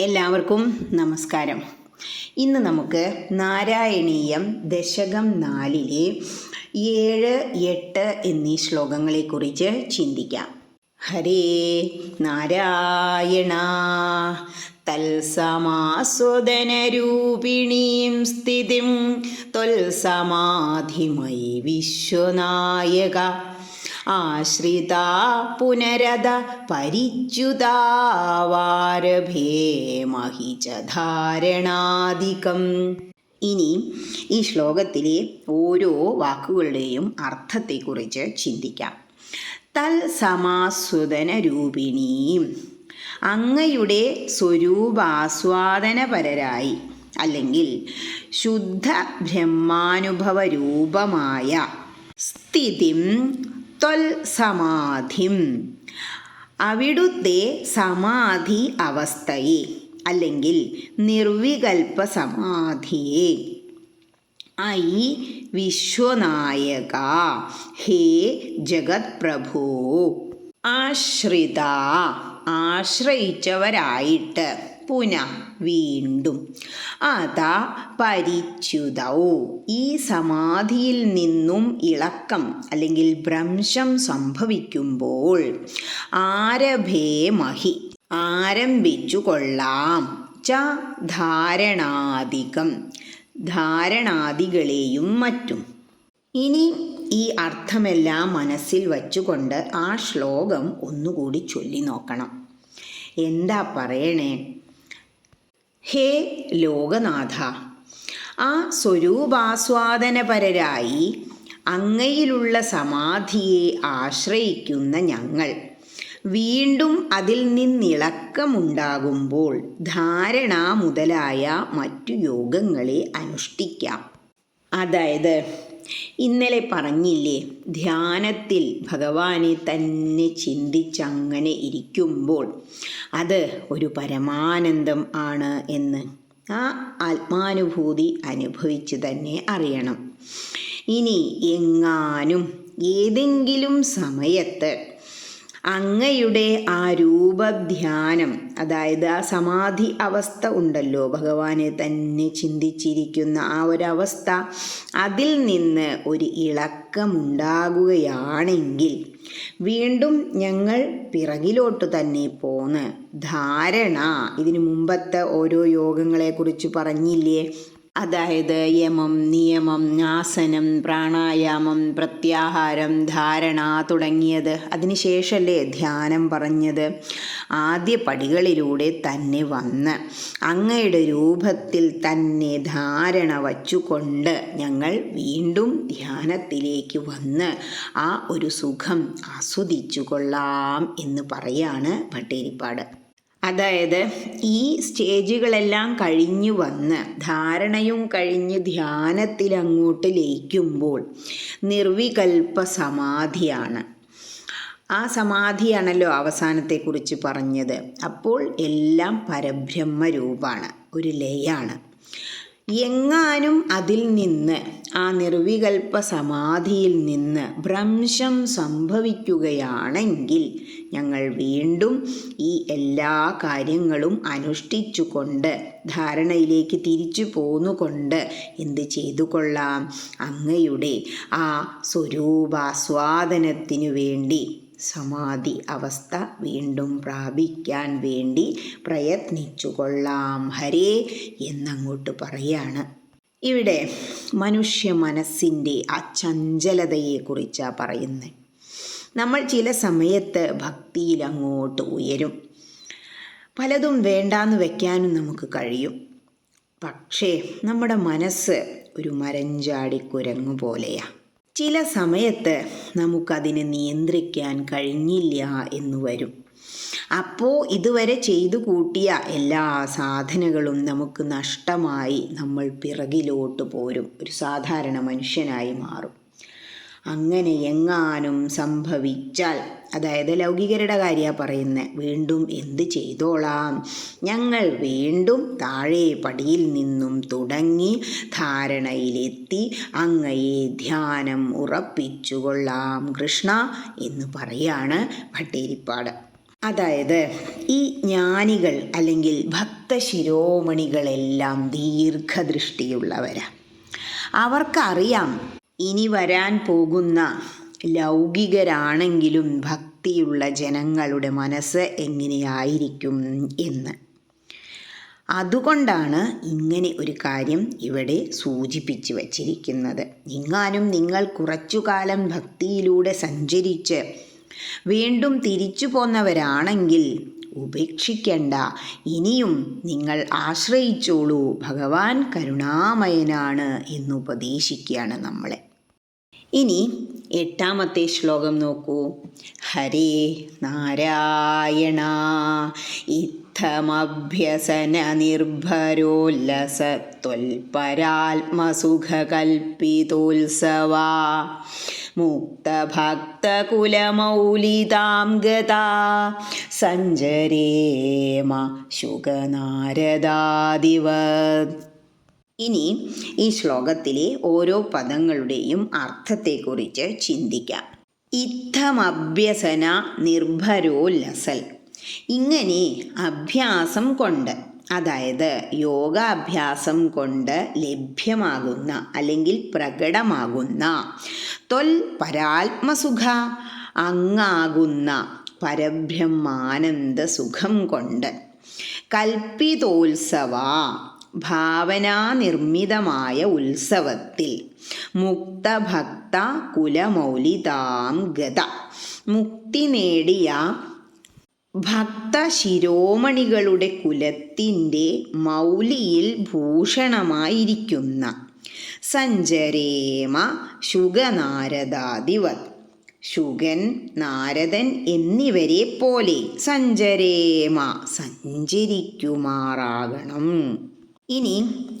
എല്ലാവർക്കും നമസ്കാരം. ഇന്ന് നമുക്ക് നാരായണീയം ദശകം നാലിലെ ഏഴ് എട്ട് എന്നീ ശ്ലോകങ്ങളെക്കുറിച്ച് ചിന്തിക്കാം. ഹരേ നാരായണ തൽസമാസ്വദനരൂപിണീം സ്ഥിതിം തൊൽസമാധിമൈ വിശ്വനായക. ആശ്രിതാ പുനരത പരിച്യുതാവാരഭേ ഇനി ഈ ശ്ലോകത്തിലെ ഓരോ വാക്കുകളുടെയും അർത്ഥത്തെക്കുറിച്ച് ചിന്തിക്കാം. തൽ സമാസ്വദന രൂപിണിയും അങ്ങയുടെ സ്വരൂപാസ്വാദനപരരായി അല്ലെങ്കിൽ ശുദ്ധ ബ്രഹ്മാനുഭവ രൂപമായ സ്ഥിതിം ത്വൽ സമാധിം. അവിടുത്തെ സമാധി അവസ്ഥയെ അല്ലെങ്കിൽ നിർവികൽപ്പ സമാധിയെ. ഐ വിശ്വനായക ഹേ ജഗത് പ്രഭോ ആശ്രിത ആശ്രയിച്ചവരായിട്ട്. പുനഃ വീണ്ടും അതാ പരിച്യുതൗ. ഈ സമാധിയിൽ നിന്നും ഇളക്കം അല്ലെങ്കിൽ ഭ്രംശം സംഭവിക്കുമ്പോൾ ആരഭേ മഹി ആരംഭിച്ചു കൊള്ളാം. ച ധാരണാധികം ധാരണാദികളെയും മറ്റും. ഇനി ഈ അർത്ഥമെല്ലാം മനസ്സിൽ വച്ചുകൊണ്ട് ആ ശ്ലോകം ഒന്നുകൂടി ചൊല്ലി നോക്കണം എന്താ പറയണേ? ഹേ ലോകനാഥ ആ സ്വരൂപാസ്വാദനപരരായി അങ്ങയിലുള്ള സമാധിയെ ആശ്രയിക്കുന്ന ഞങ്ങൾ വീണ്ടും അതിൽ നിന്നിളക്കമുണ്ടാകുമ്പോൾ ധാരണ മുതലായ മറ്റു യോഗങ്ങളെ അനുഷ്ഠിക്കാം. അതായത് ഇന്നലെ പറഞ്ഞില്ലേ ധ്യാനത്തിൽ ഭഗവാനെ തന്നെ ചിന്തിച്ചങ്ങനെ ഇരിക്കുമ്പോൾ അത് ഒരു പരമാനന്ദം ആണ് എന്ന് ആ ആത്മാനുഭൂതി അനുഭവിച്ച് തന്നെ അറിയണം. ഇനി എങ്ങാനും ഏതെങ്കിലും സമയത്ത് അങ്ങയുടെ ആ രൂപധ്യാനം അതായത് ആ സമാധി അവസ്ഥ ഉണ്ടല്ലോ. ഭഗവാനെ തന്നെ ചിന്തിച്ചിരിക്കുന്ന ആ ഒരവസ്ഥ അതിൽ നിന്ന് ഒരു ഇളക്കമുണ്ടാകുകയാണെങ്കിൽ വീണ്ടും ഞങ്ങൾ പിറകിലോട്ട് തന്നെ പോന്ന്. ധാരണ ഇതിനു മുമ്പത്തെ ഓരോ യോഗങ്ങളെക്കുറിച്ച് പറഞ്ഞില്ലേ? അതായത് യമം നിയമം ആസനം പ്രാണായാമം പ്രത്യാഹാരം ധാരണ തുടങ്ങിയത്. അതിനുശേഷമല്ലേ ധ്യാനം പറഞ്ഞത്. ആദ്യ പടികളിലൂടെ തന്നെ വന്ന് അങ്ങയുടെ രൂപത്തിൽ തന്നെ ധാരണ വച്ചുകൊണ്ട് ഞങ്ങൾ വീണ്ടും ധ്യാനത്തിലേക്ക് വന്ന് ആ ഒരു സുഖം ആസ്വദിച്ചു കൊള്ളാം എന്ന് പറയാണ് ഭട്ടേരിപ്പാട് അതായത് ഈ സ്റ്റേജുകളെല്ലാം കഴിഞ്ഞു വന്ന് ധാരണയും കഴിഞ്ഞ് ധ്യാനത്തിൽ അങ്ങോട്ട് ലയിക്കുമ്പോൾ നിർവികൽപ്പ സമാധിയാണ്. ആ സമാധിയാണല്ലോ അവസാനത്തെക്കുറിച്ച് പറഞ്ഞത്. അപ്പോൾ എല്ലാം പരബ്രഹ്മ രൂപമാണ് ഒരു ലയാണ്. എങ്ങാനും അതിൽ നിന്ന് ആ നിർവികൽപ്പ സമാധിയിൽ നിന്ന് ഭ്രംശം സംഭവിക്കുകയാണെങ്കിൽ ഞങ്ങൾ വീണ്ടും ഈ എല്ലാ കാര്യങ്ങളും അനുഷ്ഠിച്ചുകൊണ്ട് ധാരണയിലേക്ക് തിരിച്ചു പോന്നുകൊണ്ട് എന്ത് ചെയ്തു കൊള്ളാം? അങ്ങയുടെ ആ സ്വരൂപാസ്വാദനത്തിനു വേണ്ടി സമാധി അവസ്ഥ വീണ്ടും പ്രാപിക്കാൻ വേണ്ടി പ്രയത്നിച്ചുകൊള്ളാം. ഹരേ എന്നങ്ങോട്ട് പറയാണ്. ഇവിടെ മനുഷ്യ മനസ്സിന്റെ ആ ചഞ്ചലതയെക്കുറിച്ചാണ് പറയുന്നത് നമ്മൾ ചില സമയത്ത് ഭക്തിയിൽ അങ്ങോട്ട് ഉയരും. പലതും വേണ്ടാന്ന് വെക്കാനും നമുക്ക് കഴിയും. പക്ഷേ നമ്മുടെ മനസ്സ് ഒരു മരഞ്ചാടി കുരങ്ങു പോലെയാണ് ചില സമയത്ത് നമുക്കതിനെ നിയന്ത്രിക്കാൻ കഴിഞ്ഞില്ല എന്ന് വരും. അപ്പോൾ ഇതുവരെ ചെയ്തു കൂട്ടിയ എല്ലാ സാധനങ്ങളും നമുക്ക് നഷ്ടമായി നമ്മൾ പിറകിലോട്ട് പോരും. ഒരു സാധാരണ മനുഷ്യനായി മാറും. അങ്ങനെ എങ്ങാനും സംഭവിച്ചാൽ അതായത് ലൗകികരുടെ കാര്യമാണ് പറയുന്നത് വീണ്ടും എന്ത് ചെയ്തോളാം. ഞങ്ങൾ വീണ്ടും താഴെ പടിയിൽ നിന്നും തുടങ്ങി ധാരണയിലെത്തി അങ്ങയെ ധ്യാനം ഉറപ്പിച്ചുകൊള്ളാം. കൃഷ്ണ എന്ന് പറയാണ് ഭട്ടേരിപ്പാട് അതായത് ഈ ജ്ഞാനികൾ അല്ലെങ്കിൽ ഭക്തശിരോമണികളെല്ലാം ദീർഘദൃഷ്ടിയുള്ളവരാണ് അവർക്കറിയാം ഇനി വരാൻ പോകുന്ന ലൗകികരാണെങ്കിലും ഭക്തിയുള്ള ജനങ്ങളുടെ മനസ്സ് എങ്ങനെയായിരിക്കും എന്ന്. അതുകൊണ്ടാണ് ഇങ്ങനെ ഒരു കാര്യം ഇവിടെ സൂചിപ്പിച്ചു വച്ചിരിക്കുന്നത്. എങ്ങാനും നിങ്ങൾ കുറച്ചു കാലം ഭക്തിയിലൂടെ സഞ്ചരിച്ച് വീണ്ടും തിരിച്ചു പോന്നവരാണെങ്കിൽ ഉപേക്ഷിക്കണ്ട. ഇനിയും നിങ്ങൾ ആശ്രയിച്ചോളൂ. ഭഗവാൻ കരുണാമയനാണ് എന്ന് ഉപദേശിക്കുകയാണ് നമ്മളെ. ഇനി എട്ടാമത്തെ ശ്ലോകം നോക്കൂ. ഹരേ നാരായണ ഇത്തമഭ്യസന നിർഭരോല്ലസത്വൽപരാത്മസുഖകൽപ്പിതോത്സവാ. മുക്തഭക്തകുലമൗലിതാം ഗതാ സഞ്ചരേമ ശുഗനാരദാദിവത് ഇനി ഈ ശ്ലോകത്തിലെ ഓരോ പദങ്ങളുടെയും അർത്ഥത്തെക്കുറിച്ച് ചിന്തിക്കാം. ഇത്തമഭ്യസന നിർഭരോല്ലസൽ ഇങ്ങനെ അഭ്യാസം കൊണ്ട് അതായത് യോഗാഭ്യാസം കൊണ്ട് ലഭ്യമാകുന്ന അല്ലെങ്കിൽ പ്രകടമാകുന്ന തൊൽ പരാത്മസുഖ അങ്ങാകുന്ന പരബ്രഹ്മാനന്ദ സുഖം കൊണ്ട്. കൽപ്പിതോത്സവ ഭാവനാനിർമ്മിതമായ ഉത്സവത്തിൽ മുക്തഭക്ത കുലമൗലിതാം ഗത. മുക്തി നേടിയ ഭക്ത ശിരോമണികളുടെ കുലത്തിന്റെ മൗലിയിൽ ഭൂഷണമായിരിക്കുന്ന സഞ്ചരേമ ശുഗനാരദാദിവത് ശുഗൻ നാരദൻ എന്നിവരെ പോലെ സഞ്ചരേമ സഞ്ചരിക്കുമാറാകണം. ഇനി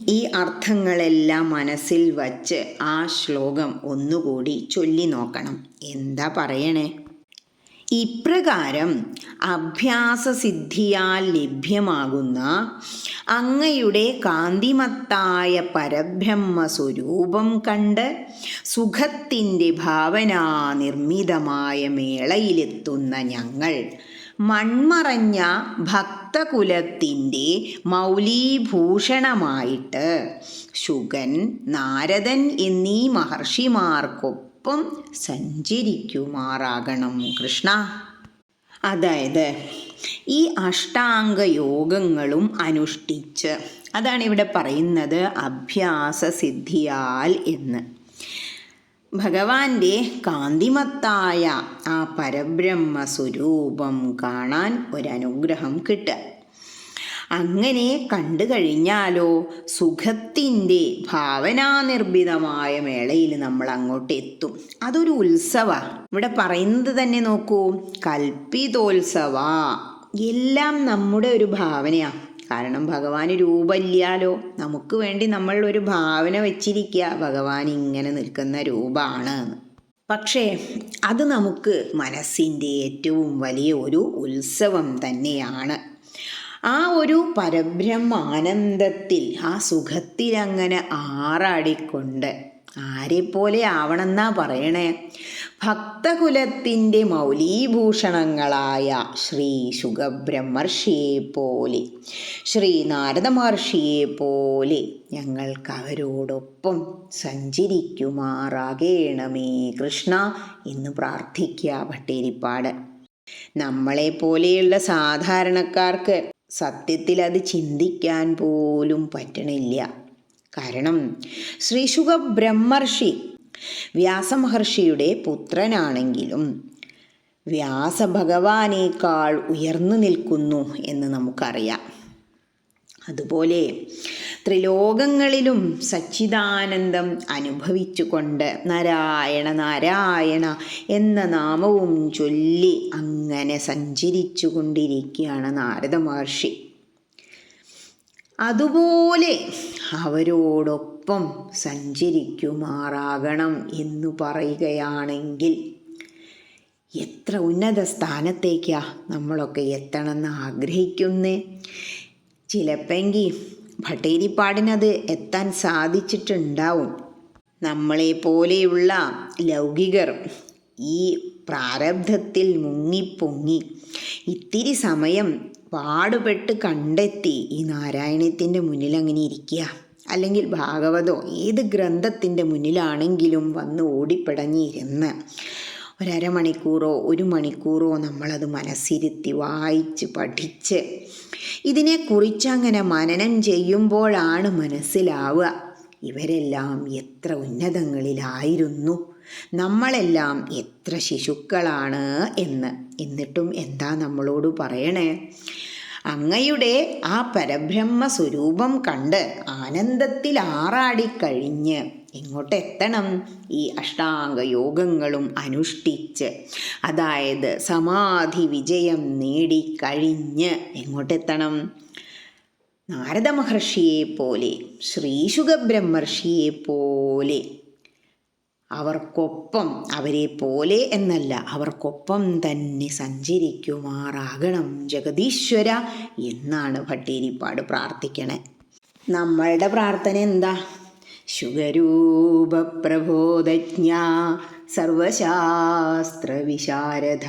ഈ അർത്ഥങ്ങളെല്ലാം മനസ്സിൽ വച്ച് ആ ശ്ലോകം ഒന്നുകൂടി ചൊല്ലി നോക്കണം. എന്താ പറയണേ? ഇപ്രകാരം അഭ്യാസസിദ്ധിയാൽ ലഭ്യമാകുന്ന അങ്ങയുടെ കാന്തിമത്തായ പരബ്രഹ്മ സ്വരൂപം കണ്ട് സുഖത്തിന്റെ ഭാവനാ നിർമ്മിതമായ മേളയിലെത്തുന്ന ഞങ്ങൾ മൺമറഞ്ഞ ഭക്തകുലത്തിന്റെ മൗലീഭൂഷണമായിട്ട് ശുഗൻ നാരദൻ എന്നീ മഹർഷിമാർക്കൊപ്പം സഞ്ചരിക്കുമാറാകണം. കൃഷ്ണ അതായത് ഈ അഷ്ടാംഗ യോഗങ്ങളും അനുഷ്ഠിച്ച് അതാണ് ഇവിടെ പറയുന്നത് അഭ്യാസസിദ്ധിയാൽ എന്ന്. ഭഗവാന്റെ കാന്തിമത്തായ ആ പരബ്രഹ്മ സ്വരൂപം കാണാൻ ഒരനുഗ്രഹം കിട്ടുക. അങ്ങനെ കണ്ടു കഴിഞ്ഞാലോ സുഖത്തിന്റെ ഭാവനാനിർഭിതമായ മേളയിൽ നമ്മൾ അങ്ങോട്ട് എത്തും. അതൊരു ഉത്സവമാണ് ഇവിടെ പറയുന്നത് തന്നെ നോക്കൂ കൽപ്പിതോത്സവ. എല്ലാം നമ്മുടെ ഒരു ഭാവനയാണ് കാരണം ഭഗവാന് രൂപമില്ലാലോ? നമുക്ക് വേണ്ടി നമ്മൾ ഒരു ഭാവന വെച്ചിരിക്കുക. ഭഗവാൻ ഇങ്ങനെ നിൽക്കുന്ന രൂപമാണ് പക്ഷേ അത് നമുക്ക് മനസ്സിന്റെ ഏറ്റവും വലിയ ഒരു ഉത്സവം തന്നെയാണ്. ആ ഒരു പരബ്രഹ്മാനന്ദത്തിൽ ആ സുഖത്തിലങ്ങനെ ആറാടിക്കൊണ്ട് ആരെപ്പോലെ ആവണമെന്നാ പറയണേ? ഭക്തകുലത്തിന്റെ മൗലീഭൂഷണങ്ങളായ ശ്രീ ശുഖബ്രഹ്മർഷിയെ പോലെ ശ്രീ നാരദ മഹർഷിയെ പോലെ ഞങ്ങൾക്ക് അവരോടൊപ്പം സഞ്ചരിക്കുമാറാകേണമേ കൃഷ്ണ എന്ന് പ്രാർത്ഥിക്കുക ഭട്ടേരിപ്പാട് നമ്മളെ പോലെയുള്ള സാധാരണക്കാർക്ക് സത്യത്തിൽ അത് ചിന്തിക്കാൻ പോലും പറ്റണില്ല. കാരണം ശ്രീശുഖ ബ്രഹ്മർഷി വ്യാസമഹർഷിയുടെ പുത്രനാണെങ്കിലും വ്യാസഭഗവാനേക്കാൾ ഉയർന്നു നിൽക്കുന്നു എന്ന് നമുക്കറിയാം. അതുപോലെ ത്രിലോകങ്ങളിലും സച്ചിദാനന്ദം അനുഭവിച്ചുകൊണ്ട് നാരായണ നാരായണ എന്ന നാമവും ചൊല്ലി അങ്ങനെ സഞ്ചരിച്ചു കൊണ്ടിരിക്കുകയാണ് നാരദ മഹർഷി അതുപോലെ അവരോടൊപ്പം സഞ്ചരിക്കുമാറാകണം എന്നു പറയുകയാണെങ്കിൽ എത്ര ഉന്നത സ്ഥാനത്തേക്കാ നമ്മളൊക്കെ എത്തണമെന്ന് ആഗ്രഹിക്കുന്നേ? ചിലപ്പെങ്കിൽ ഭട്ടേരിപ്പാടിനത് എത്താൻ സാധിച്ചിട്ടുണ്ടാവും. നമ്മളെ പോലെയുള്ള ലൗകികർ ഈ പ്രാരബ്ധത്തിൽ മുങ്ങിപ്പൊങ്ങി ഇത്തിരി സമയം പാടുപെട്ട് കണ്ടെത്തി ഈ നാരായണത്തിന്റെ മുന്നിൽ അങ്ങനെ ഇരിക്കുക. അല്ലെങ്കിൽ ഭാഗവതോ ഏത് ഗ്രന്ഥത്തിന്റെ മുന്നിലാണെങ്കിലും വന്ന് ഓടിപ്പിടഞ്ഞിരുന്ന് ഒരമണിക്കൂറോ ഒരു മണിക്കൂറോ നമ്മളത് മനസ്സിരുത്തി വായിച്ച് പഠിച്ച് ഇതിനെക്കുറിച്ച് അങ്ങനെ മനനം ചെയ്യുമ്പോഴാണ് മനസ്സിലാവുക. ഇവരെല്ലാം എത്ര ഉന്നതങ്ങളിലായിരുന്നു. നമ്മളെല്ലാം എത്ര ശിശുക്കളാണ് എന്ന്. എന്നിട്ടും എന്താ നമ്മളോട് പറയണേ? അങ്ങയുടെ ആ പരബ്രഹ്മ സ്വരൂപം കണ്ട് ആനന്ദത്തിൽ ആറാടിക്കഴിഞ്ഞ് എങ്ങോട്ടെത്തണം ഈ അഷ്ടാംഗ യോഗങ്ങളും അനുഷ്ഠിച്ച്. അതായത് സമാധി വിജയം നേടിക്കഴിഞ്ഞ് എങ്ങോട്ടെത്തണം? നാരദ മഹർഷിയെ പോലെ ശ്രീശുഖ ബ്രഹ്മർഷിയെ പോലെ അവർക്കൊപ്പം അവരെ പോലെ എന്നല്ല അവർക്കൊപ്പം തന്നെ സഞ്ചരിക്കുമാറാകണം ജഗദീശ്വര എന്നാണ് ഭട്ടേരിപ്പാട് പ്രാർത്ഥിക്കണേ. നമ്മളുടെ പ്രാർത്ഥന എന്താ? ശുഗരൂപപ്രബോധജ്ഞ സർവശാസ്ത്രവിശാരദ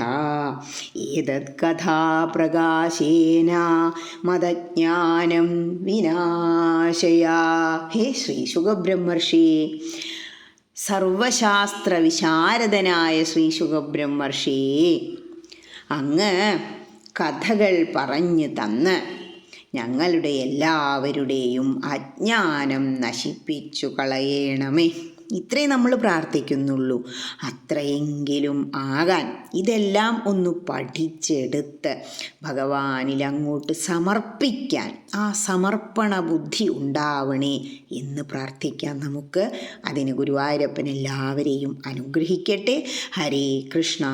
ഏതത് കഥാപ്രകാശേന മതജ്ഞാനം വിനാശയാ. ഹേ ശ്രീ ശുഖബ്രഹ്മർഷി സർവശാസ്ത്ര വിശാരദനായ ശ്രീ ശുഖബ്രഹ്മർഷി. അങ്ങ് കഥകൾ പറഞ്ഞു തന്ന് ഞങ്ങളുടെ എല്ലാവരുടെയും അജ്ഞാനം നശിപ്പിച്ചു കളയണമേ. ഇത്രേ നമ്മൾ പ്രാർത്ഥിക്കുന്നുള്ളൂ. അത്രയെങ്കിലും ആകാൻ ഇതെല്ലാം ഒന്ന് പഠിച്ചെടുത്ത് ഭഗവാനിൽ അങ്ങോട്ട് സമർപ്പിക്കാൻ ആ സമർപ്പണ ബുദ്ധി ഉണ്ടാവണേ എന്ന് പ്രാർത്ഥിക്കാം നമുക്ക്. അതിന് ഗുരുവായൂരപ്പൻ എല്ലാവരെയും അനുഗ്രഹിക്കട്ടെ. ഹരേ കൃഷ്ണ.